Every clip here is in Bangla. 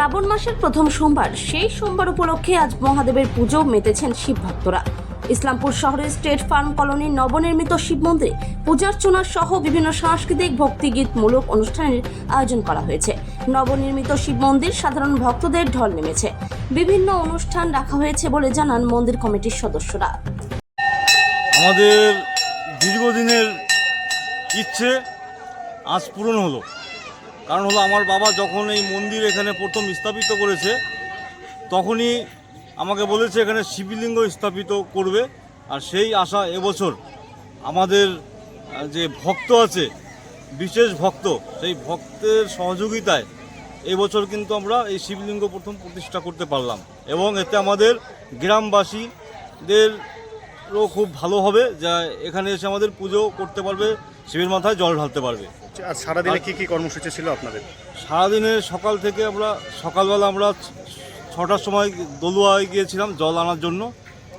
শ্রাবণ মাসের প্রথম সোমবার, সেই সোমবার উপলক্ষে আজ মহাদেবের পুজো মেতেছেন শিব ভক্তরা। ইসলামপুর শহরের স্টেট ফার্ম কলোনির নবনির্মিত শিব মন্দিরে পূজার্চনা সহ বিভিন্ন সাংস্কৃতিক ভক্তিগীতমূলক অনুষ্ঠানের আয়োজন করা হয়েছে। নবনির্মিত শিব মন্দির সাধারণ ভক্তদের ঢল নেমেছে। বিভিন্ন অনুষ্ঠান রাখা হয়েছে বলে জানান মন্দির কমিটির সদস্যরা। আমাদের দীর্ঘদিনের ইচ্ছে আজ পূরণ হলো। কারণ হলো আমার বাবা যখন এই মন্দির এখানে প্রথম স্থাপিত করেছে, তখনই আমাকে বলেছে এখানে শিবলিঙ্গ স্থাপিত করবে। আর সেই আশা এবছর আমাদের যে ভক্ত আছে, বিশেষ ভক্ত, সেই ভক্তের সহযোগিতায় এবছর কিন্তু আমরা এই শিবলিঙ্গ প্রথম প্রতিষ্ঠা করতে পারলাম। এবং এতে আমাদের গ্রামবাসীদেরও খুব ভালো হবে। যা এখানে এসে আমাদের পুজো করতে পারবে। শিবের মাথায় জল ঢালতে পারবে। আর সারাদিনে কি কি কর্মসূচি ছিল আপনাদের? সারাদিনে সকাল থেকে আমরা সকালবেলা আমরা ছটার সময় দলুয়ায় গিয়েছিলাম জল আনার জন্য।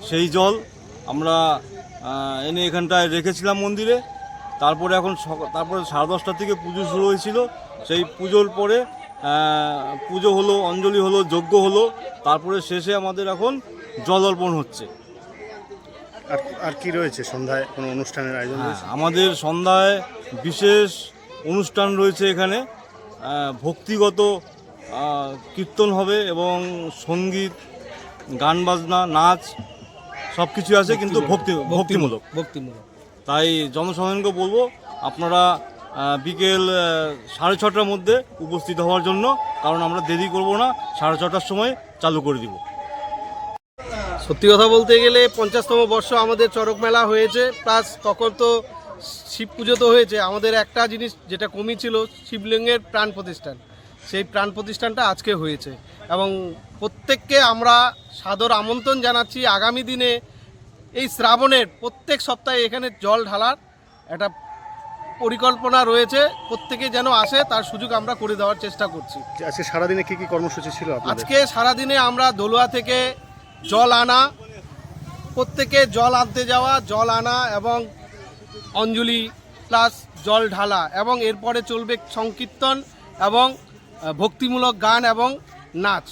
সেই জল আমরা এনে এখানটায় রেখেছিলাম মন্দিরে। তারপরে এখন তারপরে সাড়ে দশটা থেকে পুজো শুরু হয়েছিল। সেই পুজোর পরে পুজো হলো অঞ্জলি হলো যজ্ঞ হলো। তারপরে শেষে আমাদের এখন জল অর্পণ হচ্ছে। আর আর কি রয়েছে? সন্ধ্যায় কোনো অনুষ্ঠানের আয়োজন হ্যাঁ, রয়েছে? আমাদের সন্ধ্যায় বিশেষ অনুষ্ঠান রয়েছে এখানে। ভক্তিগত কীর্তন হবে এবং সংগীত গান বাজনা নাচ সব কিছু আছে কিন্তু ভক্তি ভক্তিমূলক। ভক্তিমূলক। তাই জনসাধারণকে বলব আপনারা বিকেল সাড়ে ছটার মধ্যে উপস্থিত হওয়ার জন্য কারণ আমরা দেরি করব না সাড়ে ছটার সময় চালু করে দিব। সত্যি কথা বলতে গেলে পঞ্চাশতম বর্ষ আমাদের চড়ক মেলা হয়েছে প্লাস তখন তো শিব পুজো তো হয়েছে। আমাদের একটা জিনিস যেটা কমি ছিল শিবলিঙ্গের প্রাণ প্রতিষ্ঠান। সেই প্রাণ প্রতিষ্ঠানটা আজকে হয়েছে। এবং প্রত্যেককে আমরা সাদর আমন্ত্রণ জানাচ্ছি আগামী দিনে এই শ্রাবণের প্রত্যেক সপ্তাহে এখানে জল ঢালার একটা পরিকল্পনা রয়েছে। প্রত্যেকে যেন আসে তার সুযোগ আমরা করে দেওয়ার চেষ্টা করছি। আজকে সারাদিনে কি কি কর্মসূচি ছিল আজকে সারাদিনে আমরা দলুয়া থেকে জল আনা প্রত্যেকে জল আনতে যাওয়া জল আনা এবং অঞ্জলি প্লাস জল ঢালা এবং এরপরে চলবে সংকীর্তন এবং ভক্তিমূলক গান এবং নাচ।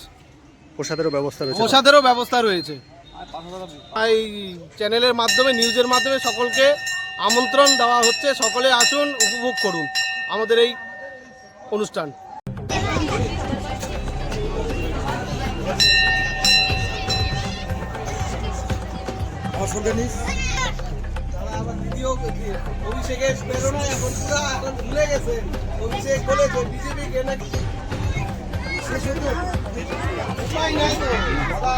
প্রসাদেরও ব্যবস্থা রয়েছে। প্রসাদেরও ব্যবস্থা রয়েছে। এই চ্যানেলের মাধ্যমে নিউজের মাধ্যমে সকলকে আমন্ত্রণ দেওয়া হচ্ছে। সকলে আসুন উপভোগ করুন আমাদের এই অনুষ্ঠান। অভিষেকের প্রেরণা এখন পুরো এখন ভুলে গেছে। অভিষেক বলেছে বিজেপি কে নাকি উপায় নাই তো, বাবা।